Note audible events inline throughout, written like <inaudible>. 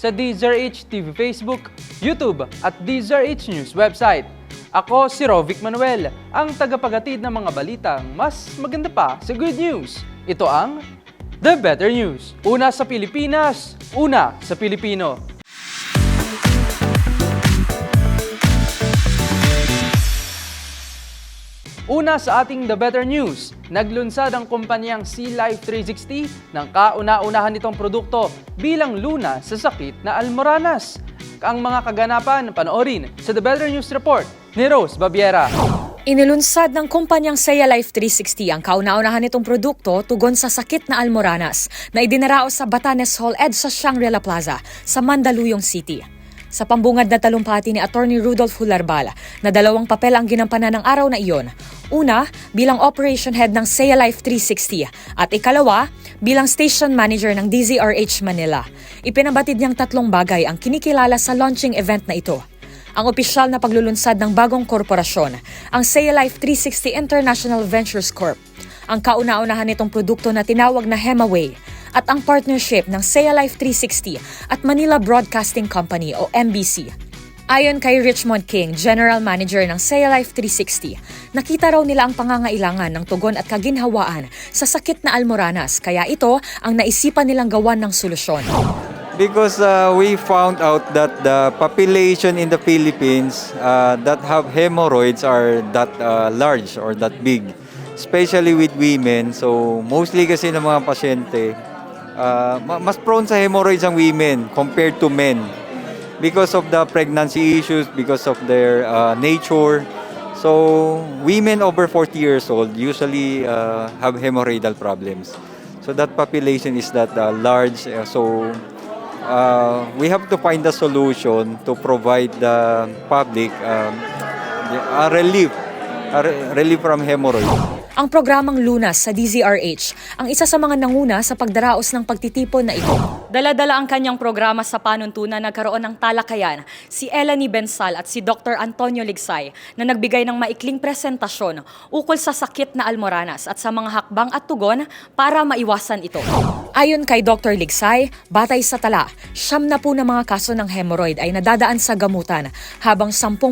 sa DZRH TV Facebook, YouTube at DZRH News website. Ako si Rovic Manuel, ang tagapagatid ng mga balitang mas maganda pa sa good news. Ito ang The Better News. Una sa Pilipinas, una sa Pilipino. Una sa ating The Better News, naglunsad ang kumpanyang Sea Life 360 ng kauna-unahan nitong produkto bilang luna sa sakit na almoranas. Ang mga kaganapan panoorin sa The Better News Report ni Rose Babiera. Inilunsad ng kumpanyang Saya Life 360 ang kauna-unahan nitong produkto tugon sa sakit na almoranas na idinaraos sa Batanes Hall Ed sa Shangri-La Plaza sa Mandaluyong City. Sa pambungad na talumpati ni Attorney Rudolph Hularbala na dalawang papel ang ginampanan ng araw na iyon. Una, bilang Operation Head ng Saya Life 360 at ikalawa, bilang Station Manager ng DZRH Manila. Ipinabatid niyang tatlong bagay ang kinikilala sa launching event na ito ang opisyal na paglulunsad ng bagong korporasyon, ang Saya Life 360 International Ventures Corp. Ang kauna-unahan nitong produkto na tinawag na Hemaway at ang partnership ng Saya Life 360 at Manila Broadcasting Company o MBC. Ayon kay Richmond King, General Manager ng Saya Life 360, nakita raw nila ang pangangailangan ng tugon at kaginhawaan sa sakit na almoranas kaya ito ang naisipan nilang gawan ng solusyon. Because uh, we found out that the population in the Philippines uh, that have hemorrhoids are that uh, large or that big, especially with women. So mostly kasi ng mga pasyente, ma- mas prone sa hemorrhoids ang women compared to men because of the pregnancy issues, because of their uh, nature. So women over 40 years old usually uh, have hemorrhoidal problems. So that population is that uh, large. so uh, we have to find a solution to provide the public um, a relief, a re- relief from hemorrhoids. Ang programang Lunas sa DZRH ang isa sa mga nanguna sa pagdaraos ng pagtitipon na ito. Daladala ang kanyang programa sa panuntunan nagkaroon ng talakayan si Elanie Bensal at si Dr. Antonio Ligsay na nagbigay ng maikling presentasyon ukol sa sakit na almoranas at sa mga hakbang at tugon para maiwasan ito. Ayon kay Dr. Ligsay, batay sa tala, siyam na po ng mga kaso ng hemorrhoid ay nadadaan sa gamutan habang 10%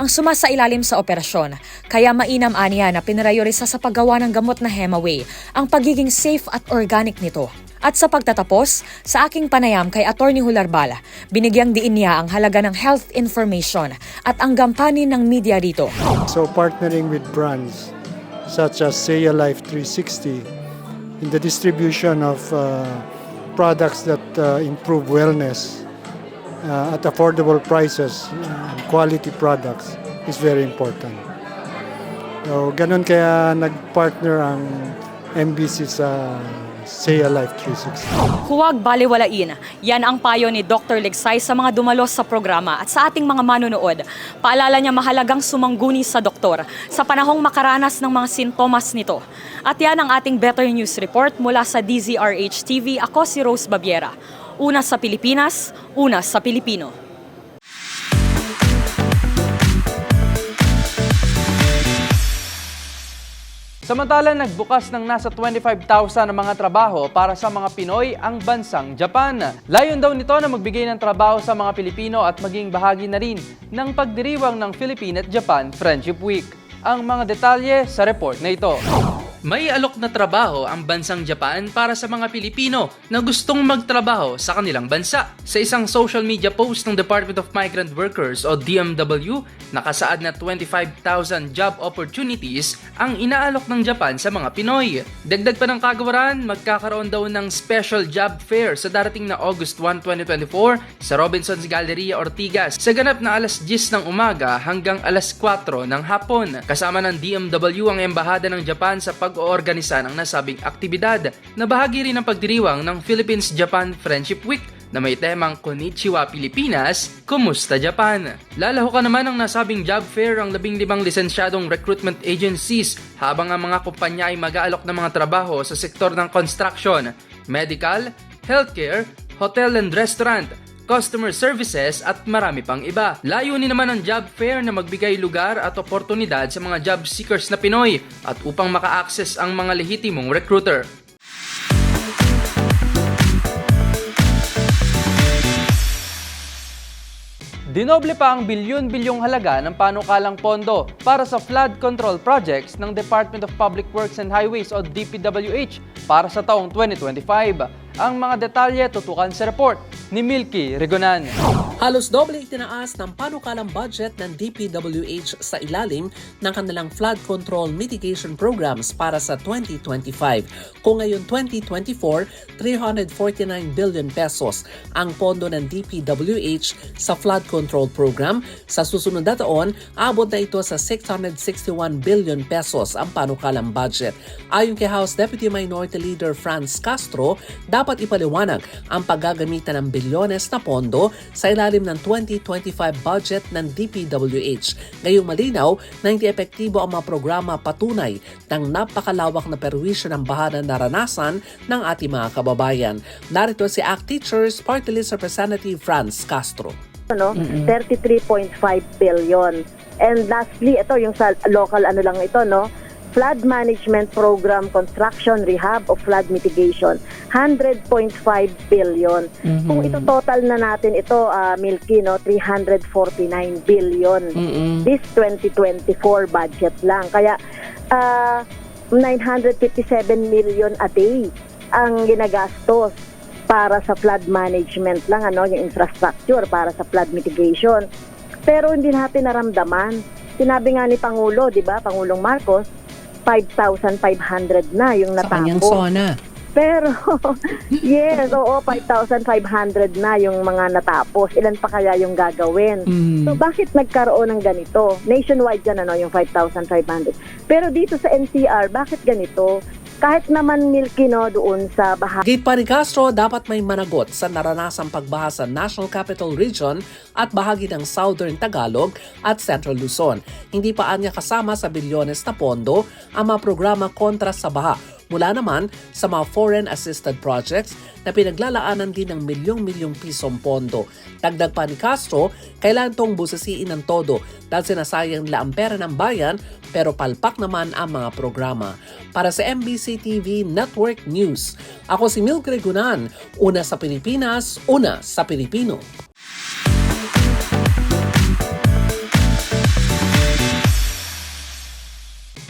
ang sumasailalim sa operasyon. Kaya mainam aniya na pinrayorisa sa paggawa ng gamot na Hemaway ang pagiging safe at organic nito. At sa pagtatapos, sa aking panayam kay Attorney Hularbala, binigyang diin niya ang halaga ng health information at ang gampanin ng media rito. So partnering with brands such as Saya Life 360 in the distribution of uh, products that uh, improve wellness uh, at affordable prices and quality products is very important. So ganun kaya nag-partner ang MBC sa Saya Life 360. Huwag baliwalain. Yan ang payo ni Dr. Legsay sa mga dumalos sa programa at sa ating mga manunood. Paalala niya mahalagang sumangguni sa doktor sa panahong makaranas ng mga sintomas nito. At yan ang ating Better News Report mula sa DZRH TV. Ako si Rose Babiera. Una sa Pilipinas, una sa Pilipino. Samantalang nagbukas ng nasa 25,000 na mga trabaho para sa mga Pinoy ang bansang Japan. Layon daw nito na magbigay ng trabaho sa mga Pilipino at maging bahagi na rin ng pagdiriwang ng Philippine at Japan Friendship Week. Ang mga detalye sa report na ito. May alok na trabaho ang bansang Japan para sa mga Pilipino na gustong magtrabaho sa kanilang bansa. Sa isang social media post ng Department of Migrant Workers o DMW, nakasaad na 25,000 job opportunities ang inaalok ng Japan sa mga Pinoy. Dagdag pa ng kagawaran, magkakaroon daw ng special job fair sa darating na August 1, 2024 sa Robinson's Galleria Ortigas sa ganap na alas 10 ng umaga hanggang alas 4 ng hapon. Kasama ng DMW ang Embahada ng Japan sa pag-oorganisa ng nasabing aktibidad na bahagi rin ng pagdiriwang ng Philippines-Japan Friendship Week na may temang Konnichiwa Pilipinas, Kumusta Japan? Lalahukan naman ng nasabing job fair ang 15 lisensyadong recruitment agencies habang ang mga kumpanya ay mag-aalok ng mga trabaho sa sektor ng construction, medical, healthcare, hotel and restaurant, customer services at marami pang iba. Layunin naman ng job fair na magbigay lugar at oportunidad sa mga job seekers na Pinoy at upang maka-access ang mga lehitimong recruiter. Dinoble pa ang bilyon-bilyong halaga ng panukalang pondo para sa flood control projects ng Department of Public Works and Highways o DPWH para sa taong 2025. Ang mga detalye tutukan sa report ni Milky Regonan. Halos doble itinaas ng panukalang budget ng DPWH sa ilalim ng kanilang flood control mitigation programs para sa 2025. Kung ngayon 2024, 349 billion pesos ang pondo ng DPWH sa flood control program. Sa susunod na taon, abot na ito sa 661 billion pesos ang panukalang budget. Ayon kay House Deputy Minority Leader Franz Castro, dapat ipaliwanag ang paggagamitan ng bilyones na pondo sa ilalim ng 2025 budget ng DPWH. Ngayong malinaw na hindi epektibo ang mga programa patunay ng napakalawak na perwisyo ng baha na naranasan ng ating mga kababayan. Narito si ACT Teachers Party List Representative Franz Castro. ano, 33.5 billion. And lastly, ito yung sa local ano lang ito, no? Flood Management Program Construction Rehab of Flood Mitigation, 100.5 billion. Kung ito total na natin ito, ah, Milky, no, 349 billion. This 2024 budget lang. Kaya ah, 957 million a day ang ginagastos para sa flood management lang ano yung infrastructure para sa flood mitigation pero hindi natin naramdaman sinabi nga ni Pangulo di ba Pangulong Marcos 5,500 na yung natapos zona. pero <laughs> yes oo 5,500 na yung mga natapos ilan pa kaya yung gagawin So bakit nagkaroon ng ganito? Nationwide yan ano, yung 5,500. Pero dito sa NCR, bakit ganito? Kahit naman milky no doon sa baha Gate pa dapat may managot sa naranasang pagbaha sa National Capital Region at bahagi ng Southern Tagalog at Central Luzon. Hindi pa anya kasama sa bilyones na pondo ang mga programa kontra sa baha mula naman sa mga foreign assisted projects na pinaglalaanan din ng milyong-milyong pisong pondo. Dagdag pa ni Castro, kailangan tong busisiin ng todo dahil sinasayang nila ang pera ng bayan pero palpak naman ang mga programa. Para sa MBC TV Network News, ako si Milk Regunan, una sa Pilipinas, una sa Pilipino.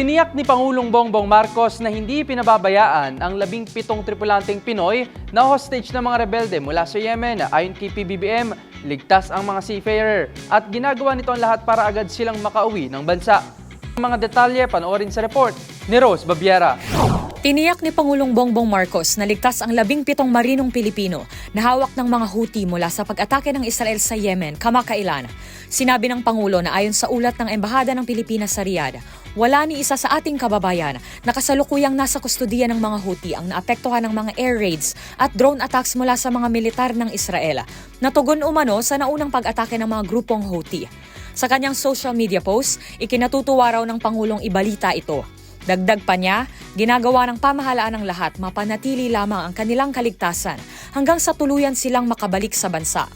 Tiniyak ni Pangulong Bongbong Marcos na hindi pinababayaan ang labing pitong tripulanteng Pinoy na hostage ng mga rebelde mula sa Yemen. Ayon kay PBBM, ligtas ang mga seafarer at ginagawa nito ang lahat para agad silang makauwi ng bansa. Ang mga detalye panoorin sa report ni Rose Babiera. Tiniyak ni Pangulong Bongbong Marcos na ligtas ang labing pitong marinong Pilipino na hawak ng mga Houthi mula sa pag-atake ng Israel sa Yemen kamakailan. Sinabi ng Pangulo na ayon sa ulat ng Embahada ng Pilipinas sa Riyadh, wala ni isa sa ating kababayan na kasalukuyang nasa kustudiya ng mga Houthi ang naapektuhan ng mga air raids at drone attacks mula sa mga militar ng Israel. Natugon umano sa naunang pag-atake ng mga grupong Houthi. Sa kanyang social media post, ikinatutuwa raw ng Pangulong ibalita ito. Dagdag pa niya, ginagawa ng pamahalaan ng lahat mapanatili lamang ang kanilang kaligtasan hanggang sa tuluyan silang makabalik sa bansa.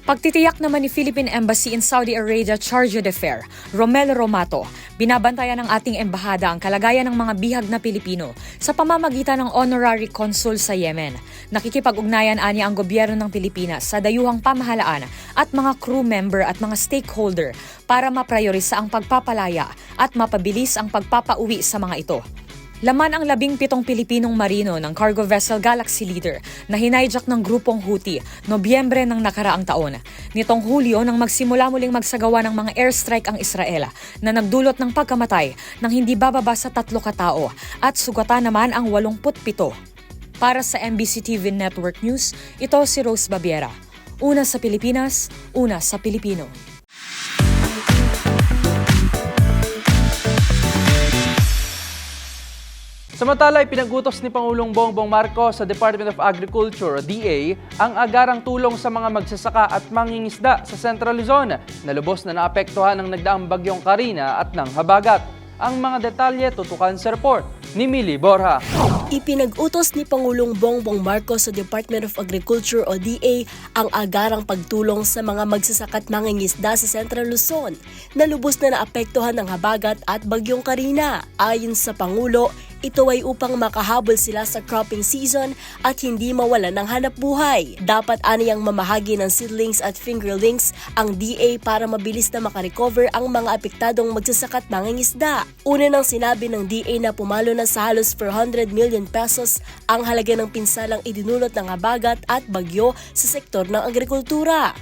Pagtitiyak naman ni Philippine Embassy in Saudi Arabia Charge d'Affaires, Romel Romato, binabantayan ng ating embahada ang kalagayan ng mga bihag na Pilipino sa pamamagitan ng honorary consul sa Yemen. Nakikipag-ugnayan anya ang gobyerno ng Pilipinas sa dayuhang pamahalaan at mga crew member at mga stakeholder para mapriorisa ang pagpapalaya at mapabilis ang pagpapauwi sa mga ito. Laman ang labing pitong Pilipinong marino ng cargo vessel Galaxy Leader na hinayjack ng grupong Houthi Nobyembre ng nakaraang taon. Nitong Hulyo nang magsimula muling magsagawa ng mga airstrike ang Israel na nagdulot ng pagkamatay ng hindi bababa sa tatlo katao at sugatan naman ang 87. Para sa MBC TV Network News, ito si Rose Babiera. Una sa Pilipinas, una sa Pilipino. Samantala, ipinagutos ni Pangulong Bongbong Marcos sa Department of Agriculture DA ang agarang tulong sa mga magsasaka at mangingisda sa Central Luzon na lubos na naapektuhan ng nagdaang bagyong Karina at ng Habagat. Ang mga detalye tutukan sa report ni Millie Borja. Ipinag-utos ni Pangulong Bongbong Marcos sa Department of Agriculture o DA ang agarang pagtulong sa mga magsasakat mangingisda sa Central Luzon na lubos na naapektuhan ng habagat at bagyong Karina. Ayon sa Pangulo, ito ay upang makahabol sila sa cropping season at hindi mawalan ng hanap buhay. Dapat aniyang mamahagi ng seedlings at fingerlings ang DA para mabilis na makarecover ang mga apektadong magsasakat mangingisda. Una nang sinabi ng DA na pumalo na sa halos 400 million pesos ang halaga ng pinsalang idinulot ng habagat at bagyo sa sektor ng agrikultura.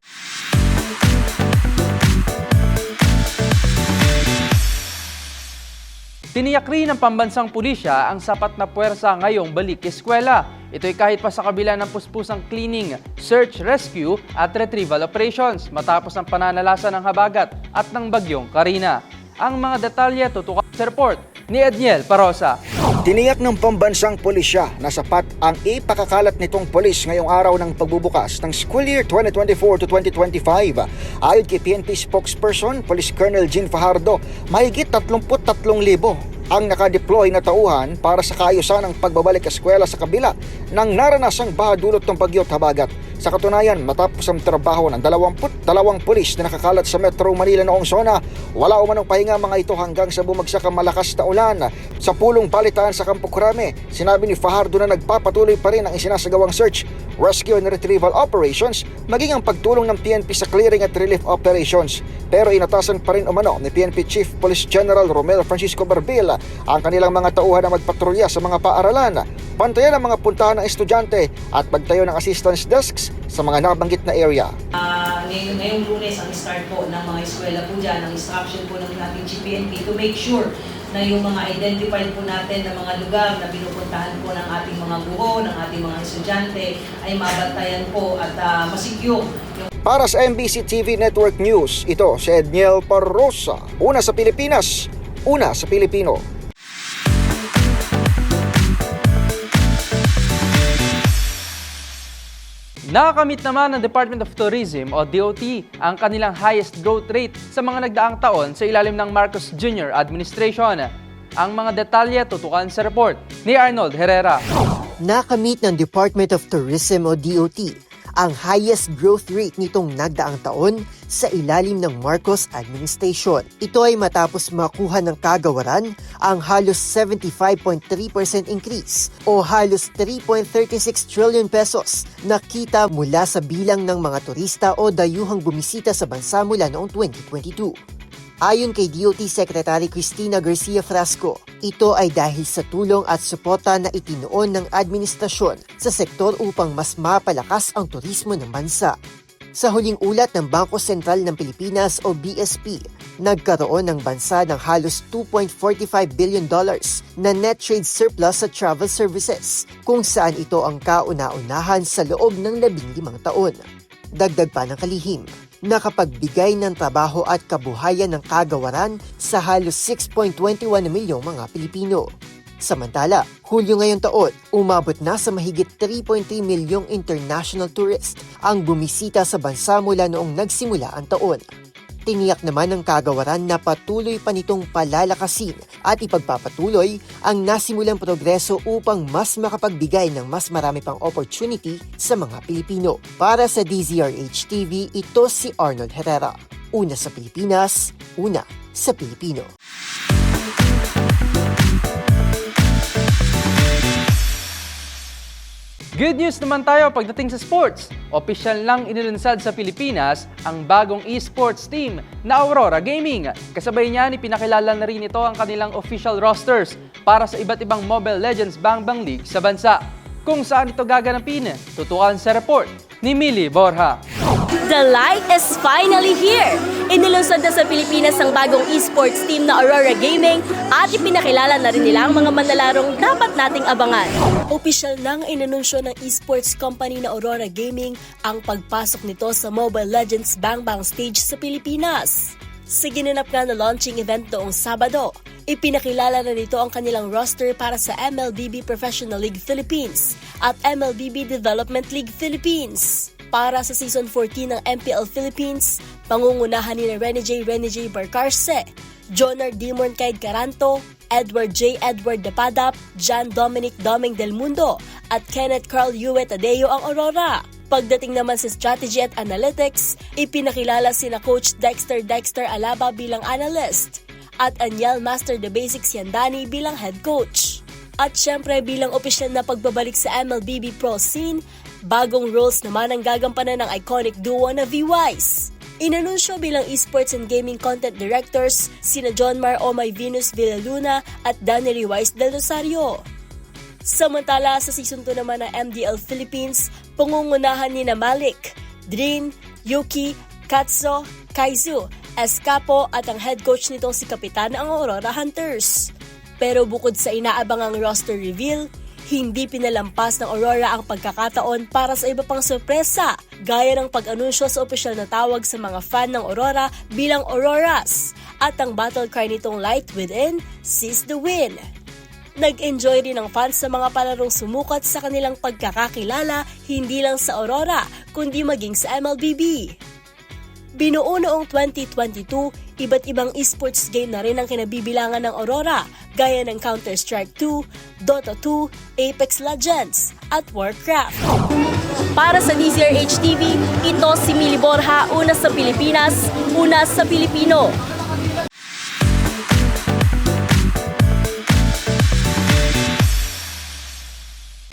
Tiniyak rin ng pambansang pulisya ang sapat na puwersa ngayong balik eskwela. Ito'y kahit pa sa kabila ng puspusang cleaning, search, rescue at retrieval operations matapos ang pananalasa ng habagat at ng bagyong Karina. Ang mga detalye tutukan sa report ni Edniel Parosa. Tiniyak ng pambansang pulisya na sapat ang ipakakalat nitong polis ngayong araw ng pagbubukas ng school year 2024 to 2025. Ayon kay PNP spokesperson, Police Colonel Jean Fajardo, mahigit 33,000 ang nakadeploy na tauhan para sa kaayusan ng pagbabalik eskwela sa kabila ng naranasang bahadulot ng bagyo at habagat. Sa katunayan, matapos ang trabaho ng 22 pulis na nakakalat sa Metro Manila noong zona, wala umanong pahinga mga ito hanggang sa bumagsak ang malakas na ulan. Sa pulong balitaan sa Campo Crame, sinabi ni Fajardo na nagpapatuloy pa rin ang isinasagawang search, rescue and retrieval operations, maging ang pagtulong ng PNP sa clearing at relief operations. Pero inatasan pa rin umano ni PNP Chief Police General Romel Francisco Barbilla ang kanilang mga tauhan na magpatrolya sa mga paaralan, bantayan ang mga puntahan ng estudyante at pagtayo ng assistance desks sa mga nabanggit na area. Ah, ngayong, ngayong lunes ang start po ng mga eskwela po dyan, ang instruction po ng ating GPNP to make sure na yung mga identified po natin na mga lugar na pinupuntahan po ng ating mga guro, ng ating mga estudyante ay mabantayan po at uh, masecure yung Para sa MBC TV Network News, ito si Edniel Parrosa. Una sa Pilipinas, una sa Pilipino. Nakakamit naman ng Department of Tourism o DOT ang kanilang highest growth rate sa mga nagdaang taon sa ilalim ng Marcos Jr. Administration. Ang mga detalye tutukan sa report ni Arnold Herrera. Nakamit ng Department of Tourism o DOT ang highest growth rate nitong nagdaang taon sa ilalim ng Marcos administration. Ito ay matapos makuha ng kagawaran ang halos 75.3% increase o halos 3.36 trillion pesos na kita mula sa bilang ng mga turista o dayuhang bumisita sa bansa mula noong 2022. Ayon kay DOT Secretary Cristina Garcia Frasco, ito ay dahil sa tulong at suporta na itinoon ng administrasyon sa sektor upang mas mapalakas ang turismo ng bansa. Sa huling ulat ng Bangko Sentral ng Pilipinas o BSP, nagkaroon ng bansa ng halos 2.45 billion dollars na net trade surplus sa travel services, kung saan ito ang kauna-unahan sa loob ng labing limang taon. Dagdag pa ng kalihim, nakapagbigay ng trabaho at kabuhayan ng kagawaran sa halos 6.21 milyong mga Pilipino. Samantala, Hulyo ngayong taon, umabot na sa mahigit 3.3 milyong international tourist ang bumisita sa bansa mula noong nagsimula ang taon. Tiniyak naman ng kagawaran na patuloy pa nitong palalakasin at ipagpapatuloy ang nasimulang progreso upang mas makapagbigay ng mas marami pang opportunity sa mga Pilipino. Para sa DZRH TV, ito si Arnold Herrera. Una sa Pilipinas, una sa Pilipino. Good news naman tayo pagdating sa sports. Opisyal lang inilunsad sa Pilipinas ang bagong esports team na Aurora Gaming. Kasabay niyan, ipinakilala na rin ito ang kanilang official rosters para sa iba't ibang Mobile Legends Bang Bang League sa bansa. Kung saan ito gaganapin, tutukan sa report ni Millie Borja. The light is finally here! Inilunsad na sa Pilipinas ang bagong esports team na Aurora Gaming at ipinakilala na rin nila ang mga manlalarong dapat nating abangan. Opisyal nang inanunsyo ng esports company na Aurora Gaming ang pagpasok nito sa Mobile Legends Bang Bang stage sa Pilipinas. Sa ginanap nga na launching event noong Sabado, ipinakilala na nito ang kanilang roster para sa MLBB Professional League Philippines at MLBB Development League Philippines. Para sa Season 14 ng MPL Philippines, pangungunahan ni Rene J. Rene J. Barcarce, Jonar Dimon Kaid Caranto, Edward J. Edward Depadap, John Dominic Doming Del Mundo, at Kenneth Carl Yue Tadeo ang Aurora. Pagdating naman sa strategy at analytics, ipinakilala sina Coach Dexter Dexter Alaba bilang analyst at Anyal Master the Basics Yandani bilang head coach. At syempre bilang opisyal na pagbabalik sa MLBB Pro scene, bagong roles naman ang gagampanan ng iconic duo na V-Wise. Inanunsyo bilang esports and gaming content directors sina John Mar Omay Venus Villaluna at Danny Wise del Rosario. Samantala sa season 2 naman ng MDL Philippines, pangungunahan ni na Malik, Drin, Yuki, Katso, Kaizu, Escapo at ang head coach nitong si Kapitan ang Aurora Hunters. Pero bukod sa inaabangang roster reveal, hindi pinalampas ng Aurora ang pagkakataon para sa iba pang sorpresa, gaya ng pag-anunsyo sa opisyal na tawag sa mga fan ng Aurora bilang Auroras at ang battle cry nitong Light Within, Seize the Win. Nag-enjoy rin ang fans sa mga palarong sumukat sa kanilang pagkakakilala hindi lang sa Aurora kundi maging sa MLBB. Binuo noong 2022, iba't ibang esports game na rin ang kinabibilangan ng Aurora gaya ng Counter-Strike 2, Dota 2, Apex Legends at Warcraft. Para sa DZRH TV, ito si Mili Borja, una sa Pilipinas, una sa Pilipino.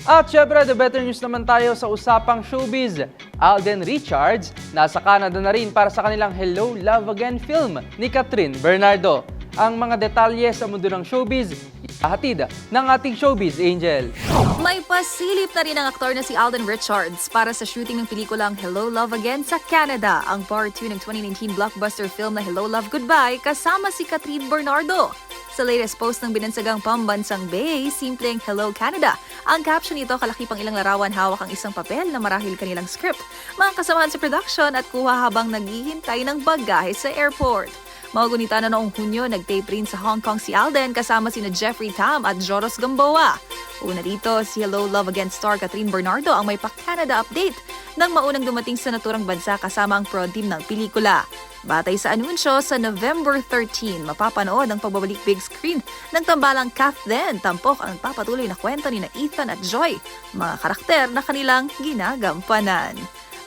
At syempre, the better news naman tayo sa usapang showbiz. Alden Richards, nasa Canada na rin para sa kanilang Hello, Love Again film ni Catherine Bernardo. Ang mga detalye sa mundo ng showbiz, ihahatid ng ating showbiz angel. May pasilip na rin ang aktor na si Alden Richards para sa shooting ng pelikulang Hello Love Again sa Canada, ang part 2 ng 2019 blockbuster film na Hello Love Goodbye kasama si Catherine Bernardo. Sa latest post ng binansagang pambansang Bay, simpleng Hello Canada. Ang caption nito kalaki pang ilang larawan hawak ang isang papel na marahil kanilang script. Mga kasamahan sa production at kuha habang naghihintay ng bagahe sa airport. Maugunita na noong Hunyo, nag-tape rin sa Hong Kong si Alden kasama sina Jeffrey Tam at Joros Gamboa. Una dito, si Hello Love Again star Catherine Bernardo ang may pa-Canada update nang maunang dumating sa naturang bansa kasama ang pro team ng pelikula. Batay sa anunsyo, sa November 13, mapapanood ang pagbabalik big screen ng tambalang Kath Den, tampok ang papatuloy na kwento ni na Ethan at Joy, mga karakter na kanilang ginagampanan.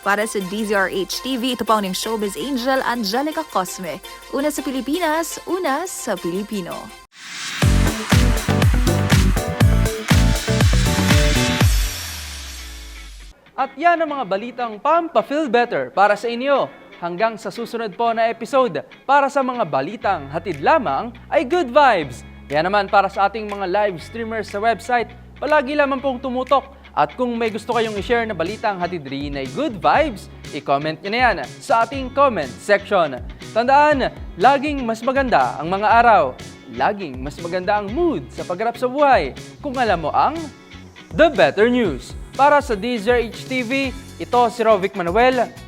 Para sa DZRH TV, ito pa ang showbiz angel Angelica Cosme. Una sa Pilipinas, una sa Pilipino. At yan ang mga balitang Pampa Feel Better para sa inyo. Hanggang sa susunod po na episode, para sa mga balitang hatid lamang ay good vibes. Yan naman para sa ating mga live streamers sa website, palagi lamang pong tumutok. At kung may gusto kayong i-share na balitang hatid rin ay good vibes, i-comment nyo na yan sa ating comment section. Tandaan, laging mas maganda ang mga araw. Laging mas maganda ang mood sa pagharap sa buhay kung alam mo ang The Better News. Para sa DZRH TV, ito si Rovic Manuel,